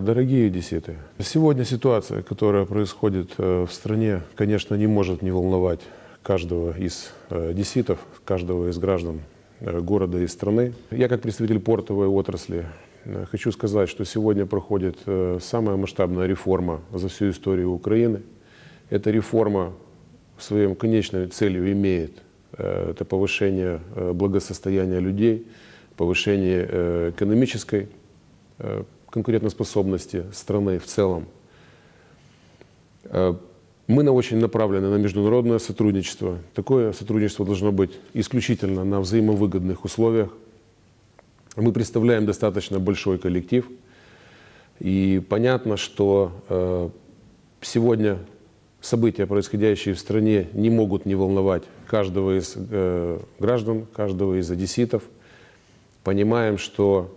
Дорогие одесситы, сегодня ситуация, которая происходит э, в стране, конечно, не может не волновать каждого из э, одесситов, каждого из граждан э, города и страны. Я как представитель портовой отрасли хочу сказать, что сегодня проходит самая масштабная реформа за всю историю Украины. Эта реформа своей конечной целью имеет это повышение благосостояния людей, повышение экономической конкурентоспособности страны в целом. Э, Мы на очень направлены на международное сотрудничество. Такое сотрудничество должно быть исключительно на взаимовыгодных условиях. Мы представляем достаточно большой коллектив. И понятно, что э, сегодня события, происходящие в стране, не могут не волновать каждого из э, граждан, каждого из одесситов. Понимаем, что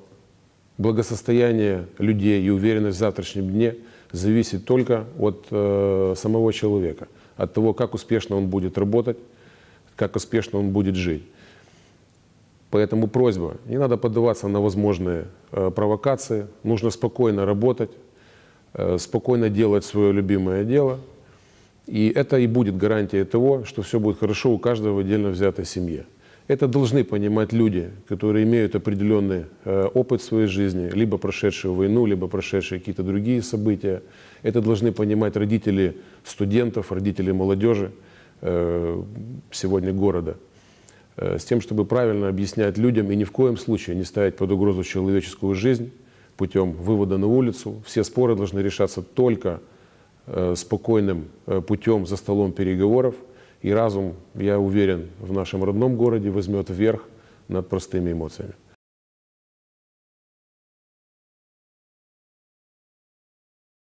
благосостояние людей и уверенность в завтрашнем дне зависит только от э, самого человека, от того, как успешно он будет работать, как успешно он будет жить. Поэтому просьба, не надо поддаваться на возможные э, провокации, нужно спокойно работать, э, спокойно делать свое любимое дело. И это и будет гарантией того, что все будет хорошо у каждого отдельно взятой семье. Это должны понимать люди, которые имеют определенный э, опыт в своей жизни, либо прошедшие войну, либо прошедшие какие-то другие события. Это должны понимать родители студентов, родители молодежи э, сегодня города. Э, с тем, чтобы правильно объяснять людям и ни в коем случае не ставить под угрозу человеческую жизнь путем вывода на улицу. Все споры должны решаться только спокойным путем за столом переговоров. И разум, я уверен, в нашем родном городе возьмет вверх над простыми эмоциями.